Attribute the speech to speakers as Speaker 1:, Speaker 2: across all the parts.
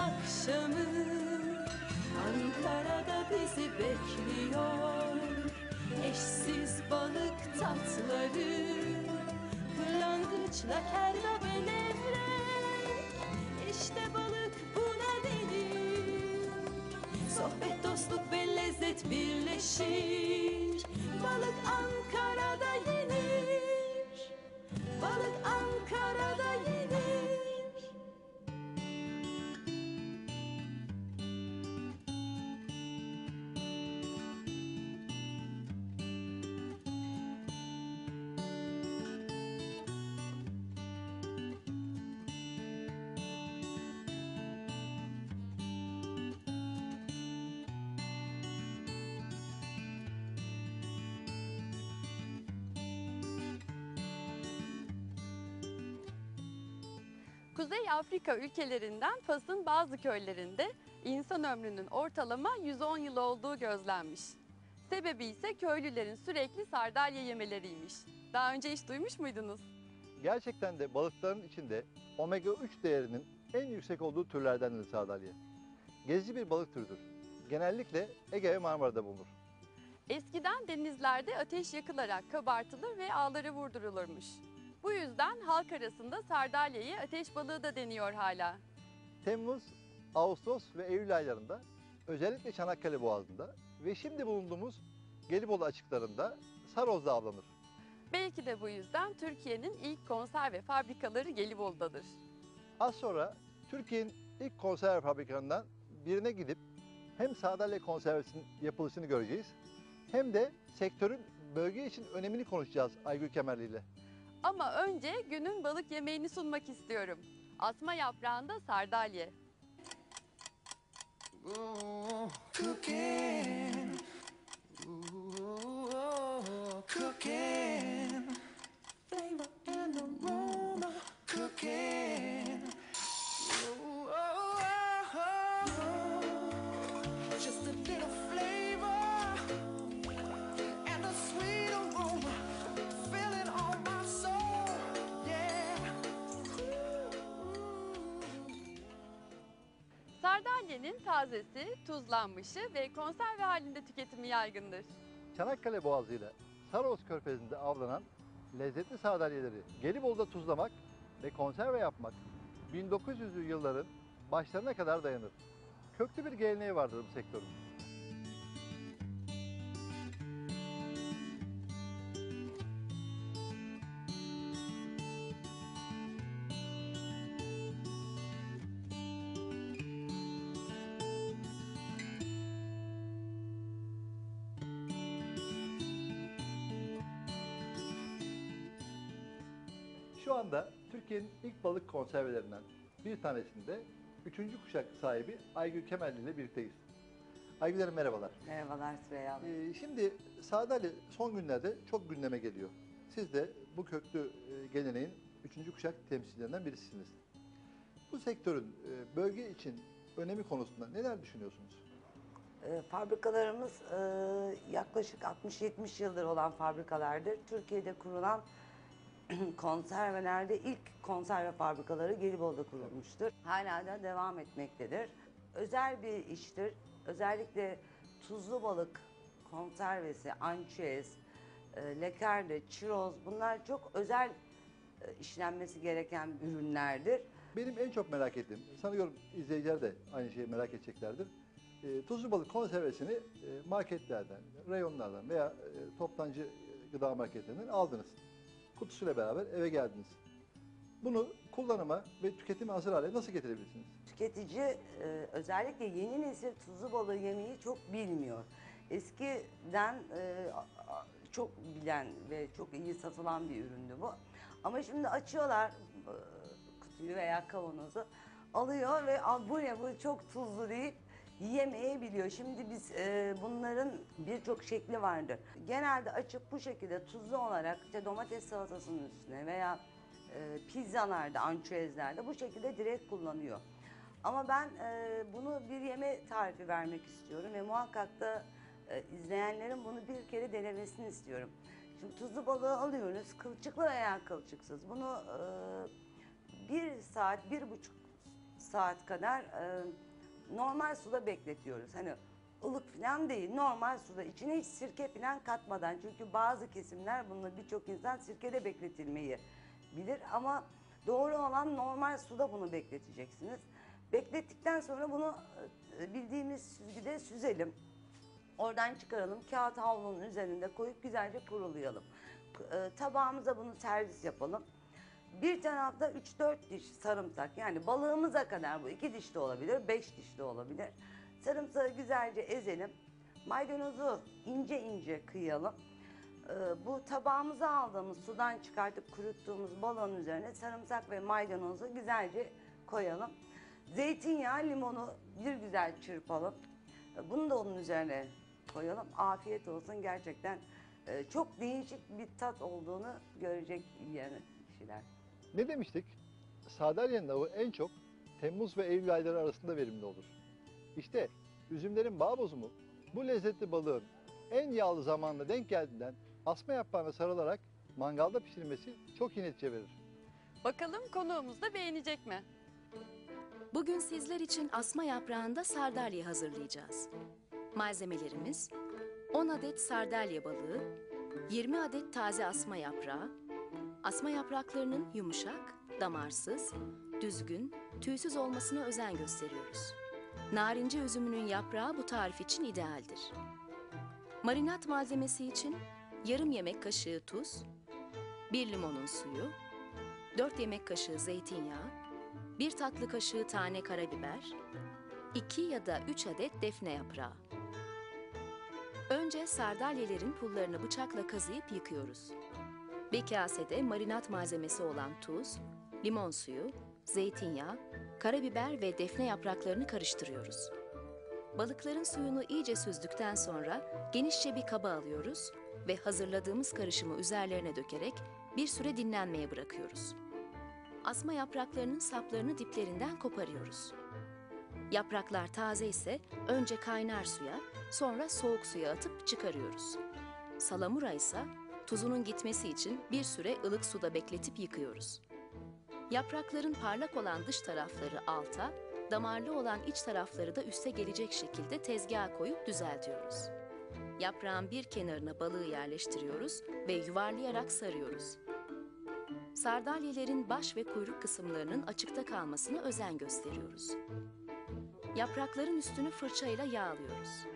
Speaker 1: akşamı. Ankara'da bizi bekliyor. Eşsiz balık tatları. Kırlangıçla kerda ve levrek İşte balık buna denir Sohbet, dostluk ve lezzet birleşir. Balık Ankara'da yenir
Speaker 2: Kuzey Afrika ülkelerinden Fas'ın bazı köylerinde insan ömrünün ortalama 110 yıl olduğu gözlenmiş. Sebebi ise köylülerin sürekli sardalya yemeleriymiş. Daha önce hiç duymuş muydunuz?
Speaker 3: Gerçekten de balıkların içinde omega 3 değerinin en yüksek olduğu türlerdendir sardalya. Gezici bir balık türüdür. Genellikle Ege ve Marmara'da bulunur.
Speaker 2: Eskiden denizlerde ateş yakılarak kabartılır ve ağları vurdurulurmuş. Bu yüzden halk arasında sardalyayı ateş balığı da deniyor hala.
Speaker 3: Temmuz, Ağustos ve Eylül aylarında özellikle Çanakkale Boğazı'nda ve şimdi bulunduğumuz Gelibolu açıklarında sarozda avlanır.
Speaker 2: Belki de bu yüzden Türkiye'nin ilk konserve fabrikaları Gelibolu'dadır.
Speaker 3: Az sonra Türkiye'nin ilk konserve fabrikalarından birine gidip hem sardalya konservesinin yapılışını göreceğiz hem de sektörün bölge için önemini konuşacağız Aygül Kemerli ile.
Speaker 2: Ama önce günün balık yemeğini sunmak istiyorum. Asma yaprağında sardalye.
Speaker 4: Cooking.
Speaker 2: Tazesi, tuzlanmışı ve konserve halinde tüketimi yaygındır.
Speaker 3: Çanakkale Boğazı ile Saros Körfezi'nde avlanan lezzetli sardalyeleri Gelibolu'da tuzlamak ve konserve yapmak 1900'lü yılların başlarına kadar dayanır. Köklü bir geleneği vardır bu sektörün. Şu anda Türkiye'nin ilk balık konservelerinden bir tanesinde üçüncü kuşak sahibi Aygül Kemerli ile birlikteyiz. Aygül Hanım merhabalar.
Speaker 5: Merhabalar Süreyya Hanım.
Speaker 3: Ee, şimdi sardalya son günlerde çok gündeme geliyor. Siz de bu köklü e, geleneğin üçüncü kuşak temsilcilerinden birisiniz. Bu sektörün e, bölge için önemi konusunda neler düşünüyorsunuz?
Speaker 5: Ee, fabrikalarımız e, yaklaşık 60-70 yıldır olan fabrikalardır. Türkiye'de kurulan konservelerde ilk konserve fabrikaları Gelibolu'da kurulmuştur. Hala da devam etmektedir. Özel bir iştir. Özellikle tuzlu balık konservesi, ançüez, e, lekerde, çiroz bunlar çok özel e, işlenmesi gereken ürünlerdir.
Speaker 3: Benim en çok merak ettiğim, sanıyorum izleyiciler de aynı şeyi merak edeceklerdir. E, tuzlu balık konservesini e, marketlerden, reyonlardan veya e, toptancı gıda marketlerinden aldınız. Kutusuyla beraber eve geldiniz. Bunu kullanıma ve tüketime hazır hale nasıl getirebilirsiniz?
Speaker 5: Tüketici e, özellikle yeni nesil tuzlu balığı yemeyi çok bilmiyor. Eskiden e, çok bilen ve çok iyi satılan bir üründü bu. Ama şimdi açıyorlar e, kutuyu veya kavanozu alıyor ve "Aa, bu ne bu çok tuzlu deyip yiyemeyebiliyor. Şimdi biz e, bunların birçok şekli vardır. Genelde açıp bu şekilde tuzlu olarak işte domates salatasının üstüne veya e, pizzalarda, ançüezlerde bu şekilde direkt kullanıyor. Ama ben e, bunu bir yeme tarifi vermek istiyorum ve muhakkak da e, izleyenlerin bunu bir kere denemesini istiyorum. Şimdi tuzlu balığı alıyoruz, kılçıklı veya kılçıksız. Bunu e, bir saat, bir buçuk saat kadar e, normal suda bekletiyoruz. Hani ılık falan değil, normal suda. İçine hiç sirke falan katmadan. Çünkü bazı kesimler bunu birçok insan sirkede bekletilmeyi bilir ama doğru olan normal suda bunu bekleteceksiniz. Beklettikten sonra bunu e, bildiğimiz süzgüde süzelim. Oradan çıkaralım, kağıt havlunun üzerinde koyup güzelce kurulayalım. E, tabağımıza bunu servis yapalım. Bir tarafta 3-4 diş sarımsak yani balığımıza kadar bu iki diş de olabilir, beş diş de olabilir. Sarımsağı güzelce ezelim. Maydanozu ince ince kıyalım. Ee, bu tabağımıza aldığımız sudan çıkartıp kuruttuğumuz balığın üzerine sarımsak ve maydanozu güzelce koyalım. Zeytinyağı, limonu bir güzel çırpalım. Ee, Bunu da onun üzerine koyalım. Afiyet olsun gerçekten e, çok değişik bir tat olduğunu görecek yiyen kişiler.
Speaker 3: Ne demiştik? Sardalyanın avı en çok Temmuz ve Eylül ayları arasında verimli olur. İşte üzümlerin bağ bozumu bu lezzetli balığın en yağlı zamanla denk geldiğinden asma yaprağına sarılarak mangalda pişirilmesi çok iyi netice verir.
Speaker 2: Bakalım konuğumuz da beğenecek mi?
Speaker 6: Bugün sizler için asma yaprağında sardalya hazırlayacağız. Malzemelerimiz 10 adet sardalya balığı, 20 adet taze asma yaprağı, asma yapraklarının yumuşak, damarsız, düzgün, tüysüz olmasına özen gösteriyoruz. Narince üzümünün yaprağı bu tarif için idealdir. Marinat malzemesi için yarım yemek kaşığı tuz, 1 limonun suyu, 4 yemek kaşığı zeytinyağı, 1 tatlı kaşığı tane karabiber, 2 ya da 3 adet defne yaprağı. Önce sardalyelerin pullarını bıçakla kazıyıp yıkıyoruz. Bir kasede marinat malzemesi olan tuz, limon suyu, zeytinyağı, karabiber ve defne yapraklarını karıştırıyoruz. Balıkların suyunu iyice süzdükten sonra genişçe bir kaba alıyoruz ve hazırladığımız karışımı üzerlerine dökerek bir süre dinlenmeye bırakıyoruz. Asma yapraklarının saplarını diplerinden koparıyoruz. Yapraklar taze ise önce kaynar suya, sonra soğuk suya atıp çıkarıyoruz. Salamura ise tuzunun gitmesi için bir süre ılık suda bekletip yıkıyoruz. Yaprakların parlak olan dış tarafları alta, damarlı olan iç tarafları da üste gelecek şekilde tezgaha koyup düzeltiyoruz. Yaprağın bir kenarına balığı yerleştiriyoruz ve yuvarlayarak sarıyoruz. Sardalyelerin baş ve kuyruk kısımlarının açıkta kalmasına özen gösteriyoruz. Yaprakların üstünü fırçayla yağlıyoruz.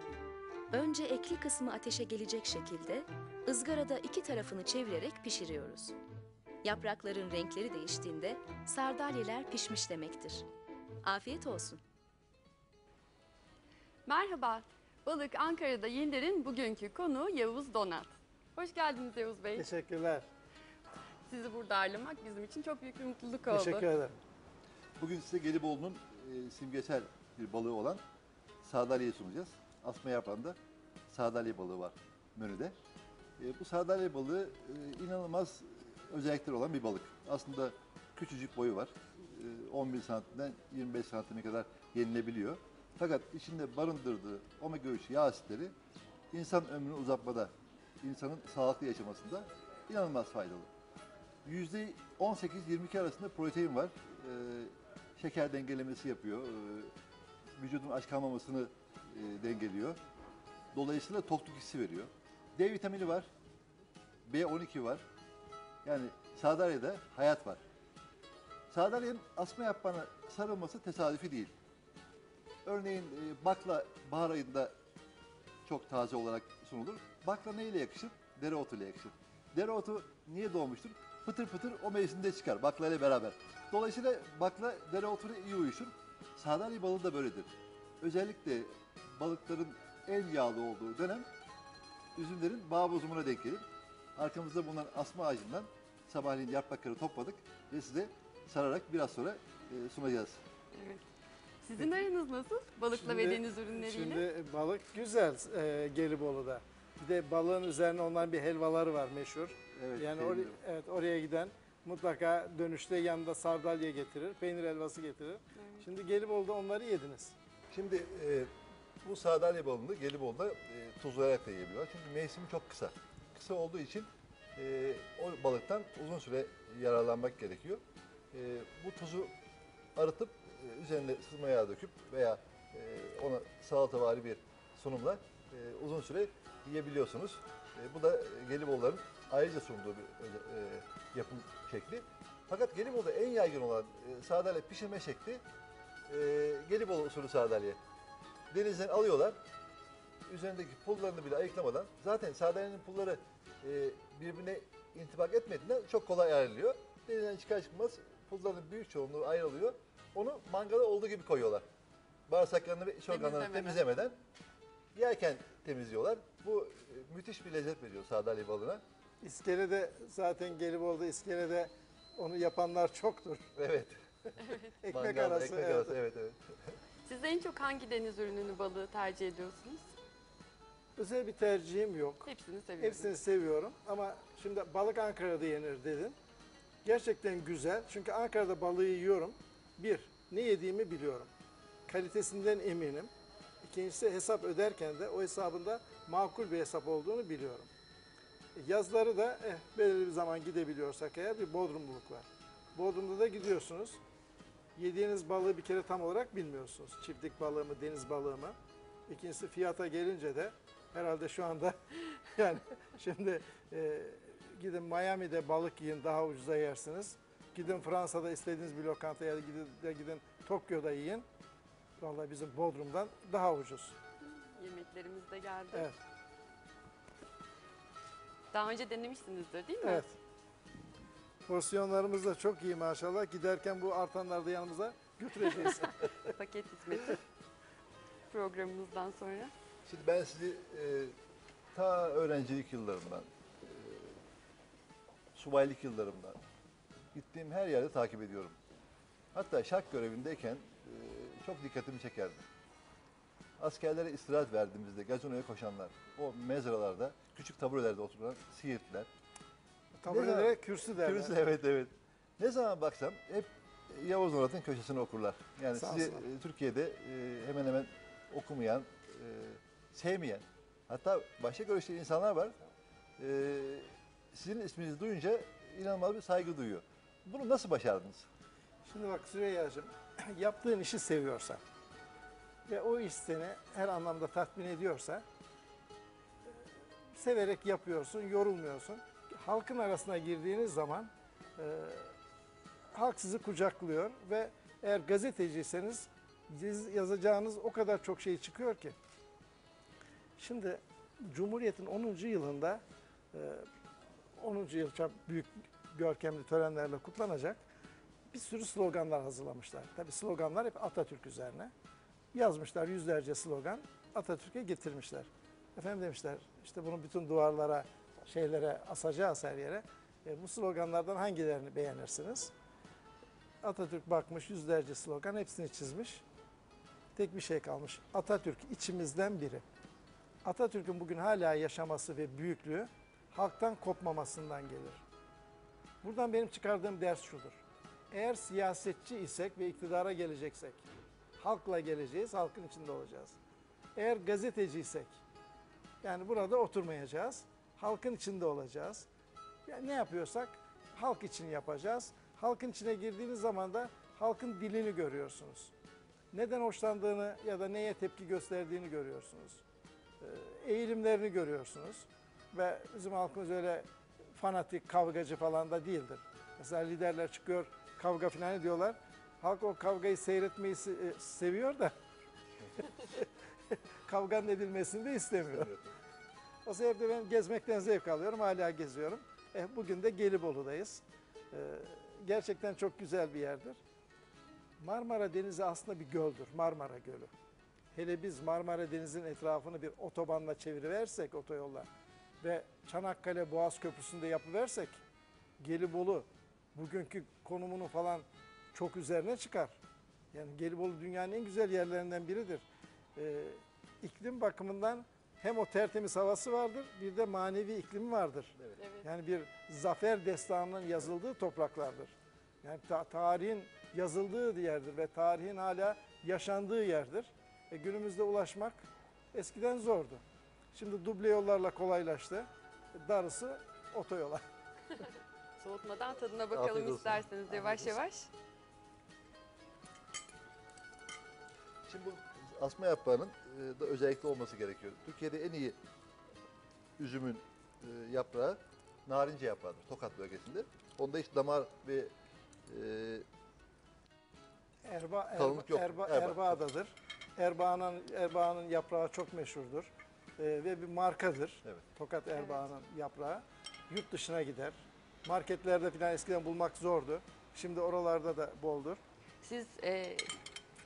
Speaker 6: Önce ekli kısmı ateşe gelecek şekilde ızgarada iki tarafını çevirerek pişiriyoruz. Yaprakların renkleri değiştiğinde sardalyeler pişmiş demektir. Afiyet olsun.
Speaker 2: Merhaba. Balık Ankara'da Yenir'in bugünkü konuğu Yavuz Donat. Hoş geldiniz Yavuz Bey.
Speaker 7: Teşekkürler.
Speaker 2: Sizi burada ağırlamak bizim için çok büyük bir mutluluk oldu.
Speaker 7: Teşekkür ederim.
Speaker 3: Bugün size Gelibolu'nun e, simgesel bir balığı olan sardalyayı sunacağız. Asma yaprağında sardalya balığı var menüde. E, bu sardalya balığı e, inanılmaz özellikleri olan bir balık. Aslında küçücük boyu var. E, 11 santimden 25 santime kadar yenilebiliyor. Fakat içinde barındırdığı omega 3 yağ asitleri insan ömrünü uzatmada, insanın sağlıklı yaşamasında inanılmaz faydalı. %18-22 arasında protein var. Ee, şeker dengelemesi yapıyor. Ee, vücudun aç kalmamasını e, dengeliyor. Dolayısıyla tokluk hissi veriyor. D vitamini var. B12 var. Yani sardalyada hayat var. Sardalyanın asma yaprağına sarılması tesadüfi değil. Örneğin e, bakla bahar ayında çok taze olarak sunulur. Bakla neyle yakışır? Dereotuyla yakışır. Dereotu niye doğmuştur? Pıtır pıtır o mevsimde çıkar bakla ile beraber. Dolayısıyla bakla dereotuyla iyi uyuşur. Sardalya balığı da böyledir. Özellikle balıkların en yağlı olduğu dönem üzümlerin bağ bozumuna denk gelir. Arkamızda bulunan asma ağacından sabahleyin yaprakları topladık ve size sararak biraz sonra e, sunacağız.
Speaker 2: Evet. Sizin aranız nasıl? Balıkla
Speaker 7: Şimdi-
Speaker 2: ve deniz ürünleriyle.
Speaker 7: Şimdi balık güzel e, Gelibolu'da. Bir de balığın üzerine onların bir helvaları var meşhur.
Speaker 3: Evet,
Speaker 7: yani oraya, evet, oraya giden mutlaka dönüşte yanında sardalya getirir, peynir helvası getirir. Şimdi Gelibolu'da onları yediniz.
Speaker 3: Şimdi e, bu sardalya balığını Gelibolu'da e, tuzlayarak da yiyebiliyorlar. Çünkü mevsimi çok kısa. Kısa olduğu için e, o balıktan uzun süre yararlanmak gerekiyor. E, bu tuzu arıtıp e, e, üzerine sızma yağı döküp veya e, ona salatavari bir sunumla e, uzun süre yiyebiliyorsunuz. E, bu da Geliboluların ayrıca sunduğu bir öze- e, yapım şekli. Fakat Gelibolu'da en yaygın olan e, sardalya pişirme şekli e, Gelibolu usulü sardalya. Denizden alıyorlar, üzerindeki pullarını bile ayıklamadan zaten sardalyanın pulları e, birbirine intibak etmediğinden çok kolay ayrılıyor. Denizden çıkar çıkmaz pulların büyük çoğunluğu ayrılıyor. Onu mangala olduğu gibi koyuyorlar. Bağırsaklarını ve iç organlarını
Speaker 2: Temizlemeden.
Speaker 3: yerken temizliyorlar. Bu e, müthiş bir lezzet veriyor sardalya balığına.
Speaker 7: İskelede zaten Gelibolu'da iskelede onu yapanlar çoktur.
Speaker 3: Evet.
Speaker 7: Ekmek
Speaker 3: Mangalda
Speaker 7: arası.
Speaker 3: Ekmek
Speaker 7: evet.
Speaker 3: arası evet evet.
Speaker 2: Siz en çok hangi deniz ürününü balığı tercih ediyorsunuz?
Speaker 7: Özel bir tercihim yok.
Speaker 2: Hepsini seviyorum.
Speaker 7: Hepsini seviyorum ama şimdi balık Ankara'da yenir dedin. Gerçekten güzel çünkü Ankara'da balığı yiyorum. Bir, ne yediğimi biliyorum. Kalitesinden eminim. İkincisi hesap öderken de o hesabında makul bir hesap olduğunu biliyorum. Yazları da eh, belirli bir zaman gidebiliyorsak eğer bir Bodrumluluk var. Bodrum'da da gidiyorsunuz. Yediğiniz balığı bir kere tam olarak bilmiyorsunuz. Çiftlik balığı mı, deniz balığı mı? İkincisi fiyata gelince de herhalde şu anda yani şimdi e, gidin Miami'de balık yiyin daha ucuza yersiniz. Gidin Fransa'da istediğiniz bir lokantaya gidin, de gidin Tokyo'da yiyin. Vallahi bizim Bodrum'dan daha ucuz.
Speaker 2: Yemeklerimiz de geldi.
Speaker 7: Evet.
Speaker 2: Daha önce denemişsinizdir değil mi?
Speaker 7: Evet. Porsiyonlarımız da çok iyi maşallah. Giderken bu artanları da yanımıza götüreceğiz.
Speaker 2: Paket hizmeti programımızdan sonra.
Speaker 3: Şimdi ben sizi e, ta öğrencilik yıllarımdan, e, subaylık yıllarımdan gittiğim her yerde takip ediyorum. Hatta şark görevindeyken e, çok dikkatimi çekerdi. Askerlere istirahat verdiğimizde gazinoya koşanlar, o mezralarda, küçük taburelerde oturan Siirtliler.
Speaker 7: Tabelelere kürsü derler.
Speaker 3: Kürsü, evet evet. Ne zaman baksam hep Yavuz Murat'ın köşesini okurlar. Yani
Speaker 7: Sağ
Speaker 3: sizi
Speaker 7: olsunlar.
Speaker 3: e, Türkiye'de e, hemen hemen okumayan, e, sevmeyen, hatta başka görüşte insanlar var. E, sizin isminizi duyunca inanılmaz bir saygı duyuyor. Bunu nasıl başardınız?
Speaker 7: Şimdi bak Süreyya'cığım, yaptığın işi seviyorsan ve o iş seni her anlamda tatmin ediyorsa severek yapıyorsun, yorulmuyorsun. Halkın arasına girdiğiniz zaman e, halk sizi kucaklıyor ve eğer gazeteciyseniz yazacağınız o kadar çok şey çıkıyor ki. Şimdi Cumhuriyet'in 10. yılında e, 10. yıl çok büyük görkemli törenlerle kutlanacak bir sürü sloganlar hazırlamışlar. Tabii sloganlar hep Atatürk üzerine. Yazmışlar yüzlerce slogan Atatürk'e getirmişler. Efendim demişler işte bunu bütün duvarlara, şeylere asacağız her yere. E, bu sloganlardan hangilerini beğenirsiniz? Atatürk bakmış yüzlerce slogan hepsini çizmiş. Tek bir şey kalmış. Atatürk içimizden biri. Atatürk'ün bugün hala yaşaması ve büyüklüğü halktan kopmamasından gelir. Buradan benim çıkardığım ders şudur. Eğer siyasetçi isek ve iktidara geleceksek, halkla geleceğiz, halkın içinde olacağız. Eğer gazeteciysek, yani burada oturmayacağız, halkın içinde olacağız. Yani ne yapıyorsak halk için yapacağız. Halkın içine girdiğiniz zaman da halkın dilini görüyorsunuz. Neden hoşlandığını ya da neye tepki gösterdiğini görüyorsunuz. Ee, Eğilimlerini görüyorsunuz. Ve bizim halkımız öyle fanatik, kavgacı falan da değildir. Mesela liderler çıkıyor, kavga falan ediyorlar. Halk o kavgayı seyretmeyi se- e, seviyor da kavganın edilmesini de istemiyor. O sebeple ben gezmekten zevk alıyorum, hala geziyorum. Eh, bugün de Gelibolu'dayız. Ee, gerçekten çok güzel bir yerdir. Marmara Denizi aslında bir göldür, Marmara Gölü. Hele biz Marmara Denizi'nin etrafını bir otobanla çeviriversek otoyolla ve Çanakkale Boğaz Köprüsü'nde yapıversek Gelibolu bugünkü konumunu falan çok üzerine çıkar. Yani Gelibolu dünyanın en güzel yerlerinden biridir. Ee, iklim bakımından hem o tertemiz havası vardır bir de manevi iklimi vardır.
Speaker 2: Evet.
Speaker 7: Yani bir zafer destanının yazıldığı topraklardır. Yani ta- tarihin yazıldığı yerdir ve tarihin hala yaşandığı yerdir. E, günümüzde ulaşmak eskiden zordu. Şimdi duble yollarla kolaylaştı. Darısı otoyola.
Speaker 2: Soğutmadan tadına bakalım isterseniz yavaş yavaş.
Speaker 3: Şimdi bu asma yaprağının e, da özellikle olması gerekiyor. Türkiye'de en iyi üzümün e, yaprağı narince yaprağıdır Tokat bölgesinde. Onda hiç damar ve e,
Speaker 7: Erba, erba,
Speaker 3: Kalınlık yok.
Speaker 7: erba,
Speaker 3: Erba.
Speaker 7: Erbaa'dadır. Erbaa'nın Erbaa'nın yaprağı çok meşhurdur. Ee, ve bir markadır.
Speaker 3: Evet.
Speaker 7: Tokat Erbaa'nın yaprağı. Yurt dışına gider. Marketlerde falan eskiden bulmak zordu. Şimdi oralarda da boldur.
Speaker 2: Siz e,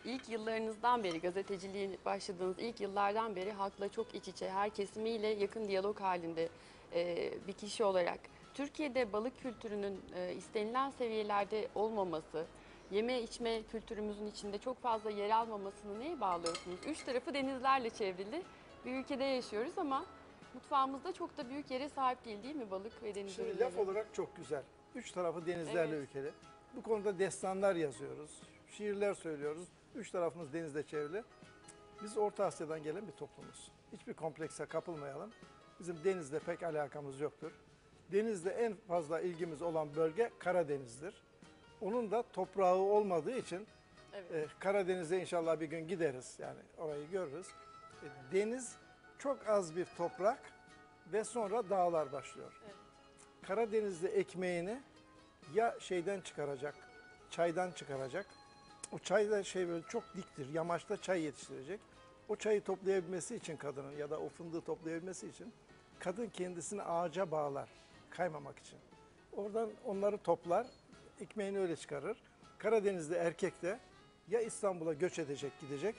Speaker 2: ilk yıllarınızdan beri, gazeteciliğe başladığınız ilk yıllardan beri halkla çok iç içe, her kesimiyle yakın diyalog halinde e, bir kişi olarak Türkiye'de balık kültürünün e, istenilen seviyelerde olmaması, yeme içme kültürümüzün içinde çok fazla yer almamasını neye bağlıyorsunuz? Üç tarafı denizlerle çevrili bir ülkede yaşıyoruz ama mutfağımızda çok da büyük yere sahip değil değil mi balık ve deniz
Speaker 7: Şimdi
Speaker 2: ürünleri?
Speaker 7: laf olarak çok güzel. Üç tarafı denizlerle
Speaker 2: Evet.
Speaker 7: ülkeli. Bu konuda destanlar yazıyoruz. Şiirler söylüyoruz. Üç tarafımız denizle çevrili. Biz Orta Asya'dan gelen bir toplumuz. Hiçbir komplekse kapılmayalım. Bizim denizle pek alakamız yoktur. Denizle en fazla ilgimiz olan bölge Karadeniz'dir. Onun da toprağı olmadığı için
Speaker 2: Evet.
Speaker 7: e, Karadeniz'e inşallah bir gün gideriz. Yani orayı görürüz. E, deniz çok az bir toprak ve sonra dağlar başlıyor.
Speaker 2: Evet.
Speaker 7: Karadeniz'de ekmeğini ya şeyden çıkaracak, çaydan çıkaracak. O çay da şey böyle çok diktir. Yamaçta çay yetiştirecek. O çayı toplayabilmesi için kadının ya da o fındığı toplayabilmesi için kadın kendisini ağaca bağlar kaymamak için. Oradan onları toplar, ekmeğini öyle çıkarır. Karadeniz'de erkek de ya İstanbul'a göç edecek, gidecek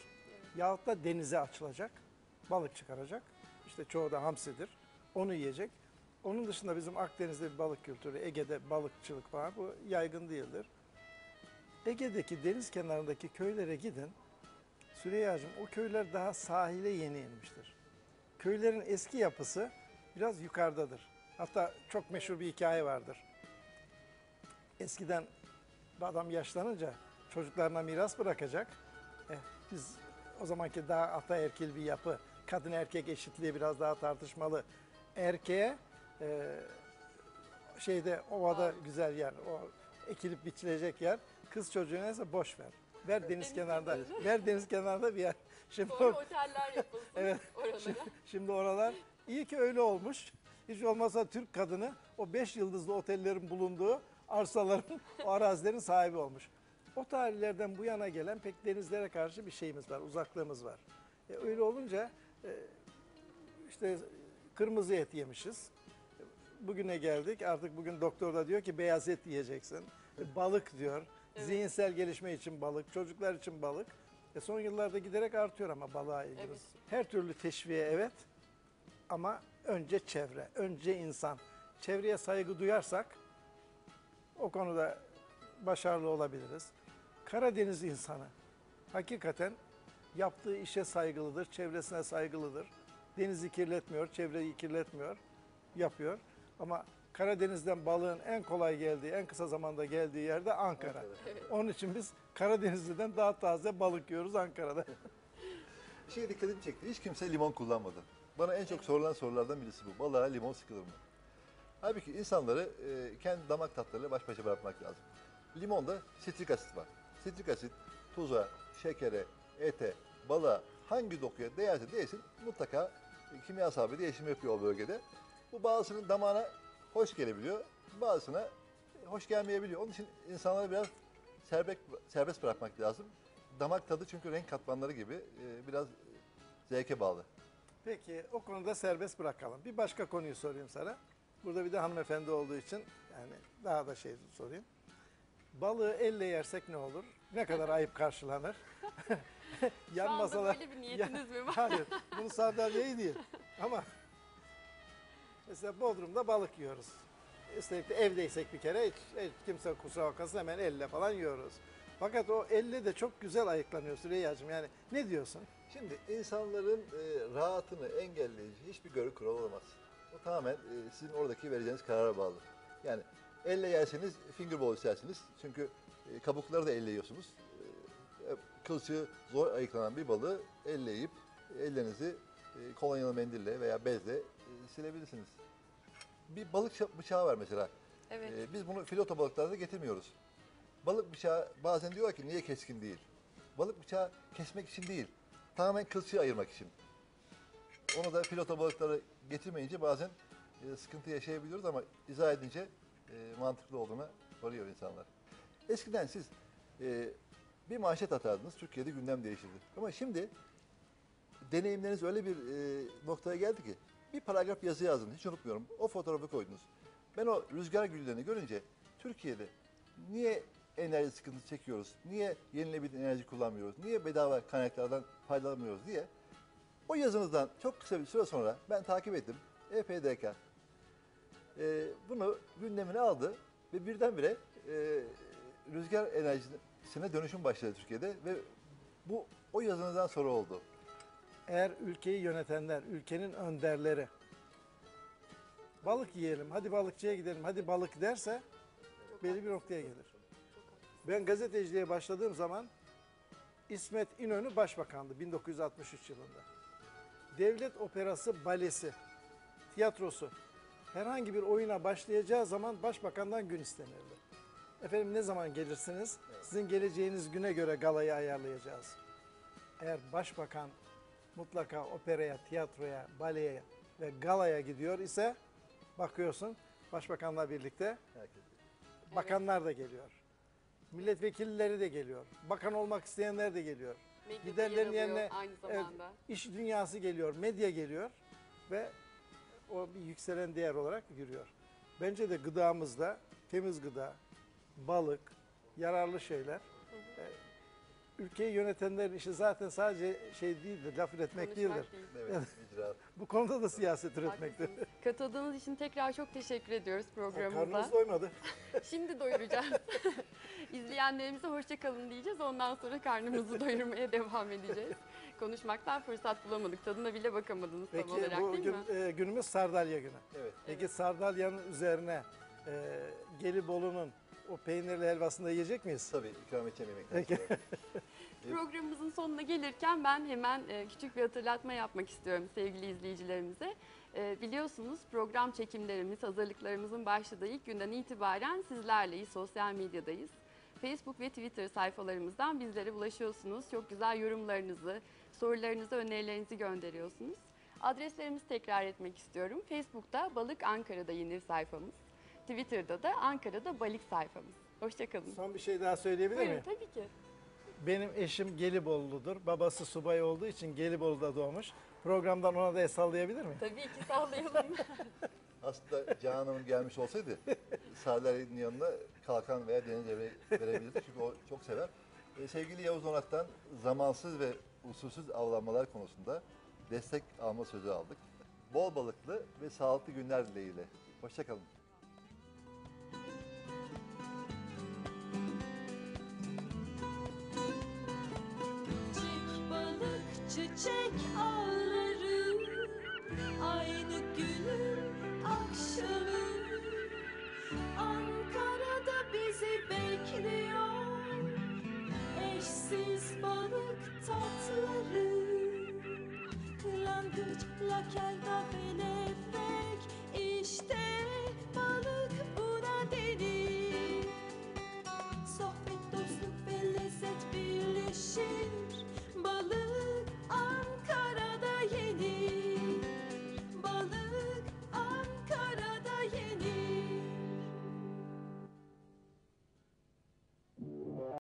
Speaker 7: yahut da denize açılacak, balık çıkaracak. İşte çoğu da hamsidir. Onu yiyecek. Onun dışında bizim Akdeniz'de bir balık kültürü, Ege'de balıkçılık var. Bu yaygın değildir. Ege'deki deniz kenarındaki köylere gidin. Süreyya'cığım o köyler daha sahile yeni inmiştir. Köylerin eski yapısı biraz yukarıdadır. Hatta çok meşhur bir hikaye vardır. Eskiden bir adam yaşlanınca çocuklarına miras bırakacak. Eh, biz o zamanki daha ataerkil bir yapı, kadın erkek eşitliği biraz daha tartışmalı. Erkeğe e, şeyde ovada güzel yer, o ekilip biçilecek yer. Kız çocuğuna ise boş ver. Ver deniz kenarında, ver deniz kenarında bir yer. Şimdi
Speaker 2: Sonra oteller yapılsın
Speaker 7: Evet.
Speaker 2: oralara.
Speaker 7: Şimdi oralar iyi ki öyle olmuş. Hiç olmazsa Türk kadını o beş yıldızlı otellerin bulunduğu arsaların, o arazilerin sahibi olmuş. O tarihlerden bu yana gelen pek denizlere karşı bir şeyimiz var, uzaklığımız var. E, öyle olunca e, işte kırmızı et yemişiz. Bugüne geldik artık bugün doktor da diyor ki beyaz et yiyeceksin. E, balık diyor. Zihinsel gelişme için balık, çocuklar için balık. E, son yıllarda giderek artıyor ama balığa ilgimiz.
Speaker 2: Evet.
Speaker 7: Her türlü teşviğe evet ama önce çevre, önce insan. Çevreye saygı duyarsak o konuda başarılı olabiliriz. Karadeniz insanı hakikaten yaptığı işe saygılıdır, çevresine saygılıdır. Denizi kirletmiyor, çevreyi kirletmiyor, yapıyor. Ama Karadeniz'den balığın en kolay geldiği, en kısa zamanda geldiği yerde Ankara. Onun için biz Karadenizli'den daha taze balık yiyoruz Ankara'da.
Speaker 3: Bir şey dikkatimi çekti. Hiç kimse limon kullanmadı. Bana en çok sorulan sorulardan birisi bu. Balığa limon sıkılır mı? Halbuki insanları e, kendi damak tatlarıyla baş başa bırakmak lazım. Limonda sitrik asit var. Sitrik asit tuza, şekere, ete, balığa hangi dokuya değerse değsin mutlaka kimyasal bir değişim yapıyor o bölgede. Bu bazısının damağına hoş gelebiliyor, bazısına hoş gelmeyebiliyor. Onun için insanları biraz serbest, serbest bırakmak lazım. Damak tadı çünkü renk katmanları gibi e, biraz zevke bağlı.
Speaker 7: Peki o konuda serbest bırakalım. Bir başka konuyu sorayım sana. Burada bir de hanımefendi olduğu için yani daha da şey sorayım. Balığı elle yersek ne olur? Ne kadar ayıp karşılanır?
Speaker 2: Şu anda böyle bir niyetiniz mi var?
Speaker 7: Hayır, bunu sardalya değil. Ama mesela Bodrum'da balık yiyoruz. Üstelik de evdeysek bir kere hiç, hiç kimse kusura bakmasın hemen elle falan yiyoruz. Fakat o elle de çok güzel ayıklanıyor Süreyya'cığım. Yani ne diyorsun?
Speaker 3: Şimdi insanların e, rahatını engelleyici hiçbir görü kural olamaz. Bu tamamen e, sizin oradaki vereceğiniz karara bağlı. Yani elle yerseniz fingerball istersiniz. Çünkü e, kabukları da elle yiyorsunuz. E, kılçığı zor ayıklanan bir balığı elle yiyip e, ellerinizi e, kolonyalı mendille veya bezle e, silebilirsiniz. Bir balık bıçağı var mesela.
Speaker 2: Evet.
Speaker 3: Ee, biz bunu filoto balıklarda getirmiyoruz. Balık bıçağı bazen diyorlar ki niye keskin değil? balık bıçağı kesmek için değil. Tamamen kılçığı ayırmak için. Onu da pilota balıkları getirmeyince bazen e, sıkıntı yaşayabiliyoruz ama izah edince e, mantıklı olduğuna varıyor insanlar. Eskiden siz e, bir manşet atardınız, Türkiye'de gündem değişirdi. Ama şimdi deneyimleriniz öyle bir e, noktaya geldi ki bir paragraf yazı yazdınız, hiç unutmuyorum. O fotoğrafı koydunuz. Ben o rüzgar güllerini görünce Türkiye'de niye enerji sıkıntısı çekiyoruz, niye yenilebilir enerji kullanmıyoruz, niye bedava kaynaklardan faydalanmıyoruz diye o yazınızdan çok kısa bir süre sonra ben takip ettim. EPDK e, bunu gündemine aldı ve birdenbire e, rüzgar enerjisine dönüşüm başladı Türkiye'de ve bu o yazınızdan sonra oldu.
Speaker 7: Eğer ülkeyi yönetenler, ülkenin önderleri balık yiyelim, hadi balıkçıya gidelim, hadi balık derse belli bir noktaya gelir. Ben gazeteciliğe başladığım zaman İsmet İnönü başbakandı 1963 yılında. Devlet operası balesi, tiyatrosu herhangi bir oyuna başlayacağı zaman başbakandan gün istenirdi. Efendim ne zaman gelirsiniz? Sizin geleceğiniz güne göre galayı ayarlayacağız. Eğer başbakan mutlaka operaya, tiyatroya, baleye ve galaya gidiyor ise bakıyorsun başbakanla birlikte
Speaker 3: Herkes.
Speaker 7: bakanlar da geliyor. Milletvekilleri de geliyor. Bakan olmak isteyenler de geliyor.
Speaker 2: Medyada
Speaker 7: Giderlerin
Speaker 2: yer alıyor
Speaker 7: yerine
Speaker 2: aynı
Speaker 7: evet,
Speaker 2: zamanda.
Speaker 7: iş dünyası geliyor, medya geliyor ve o bir yükselen değer olarak yürüyor. Bence de gıdamızda temiz gıda, balık, yararlı şeyler. e, Ülkeyi yönetenlerin işi zaten sadece şey değildir, laf üretmek
Speaker 2: Konuşmak
Speaker 7: değildir.
Speaker 2: değil.
Speaker 3: Evet, icraat.
Speaker 7: Bu konuda da siyaset üretmektir.
Speaker 2: Haklısınız. Katıldığınız için tekrar çok teşekkür ediyoruz programımıza.
Speaker 7: Karnımız doymadı.
Speaker 2: Şimdi doyuracağız. İzleyenlerimize hoşça kalın diyeceğiz. Ondan sonra karnımızı doyurmaya devam edeceğiz. Konuşmaktan fırsat bulamadık. Tadına bile bakamadınız tam
Speaker 7: Peki
Speaker 2: olarak değil
Speaker 7: bugün
Speaker 2: mi?
Speaker 7: e, günümüz Sardalya günü.
Speaker 3: Evet.
Speaker 7: Peki Sardalya'nın üzerine e, Gelibolu'nun o peynirli helvasını da yiyecek miyiz?
Speaker 3: Tabii ikram edeceğim yemekten
Speaker 7: Peki.
Speaker 3: sonra.
Speaker 2: Programımızın sonuna gelirken ben hemen e, küçük bir hatırlatma yapmak istiyorum sevgili izleyicilerimize. E, biliyorsunuz program çekimlerimiz, hazırlıklarımızın başladığı ilk günden itibaren sizlerleyiz, sosyal medyadayız. Facebook ve Twitter sayfalarımızdan bizlere ulaşıyorsunuz. Çok güzel yorumlarınızı, sorularınızı, önerilerinizi gönderiyorsunuz. Adreslerimizi tekrar etmek istiyorum. Facebook'ta Balık Ankara'da yenir sayfamız. Twitter'da da Ankara'da Balık sayfamız. Hoşçakalın.
Speaker 7: Son bir şey daha söyleyebilir
Speaker 2: Buyurun
Speaker 7: miyim?
Speaker 2: tabii ki.
Speaker 7: Benim eşim Gelibolu'dur. Babası subay olduğu için Gelibolu'da doğmuş. Programdan ona da el sallayabilir miyim?
Speaker 2: Tabii ki sallayalım.
Speaker 3: Aslında Canan Hanım gelmiş olsaydı Sardalya'nın yanına kalkan veya deniz verebilirdi. Çünkü o çok sever. E, sevgili Yavuz Onat'tan zamansız ve usulsüz avlanmalar konusunda destek alma sözü aldık. Bol balıklı ve sağlıklı günler dileğiyle. Hoşçakalın.
Speaker 1: Take all oh.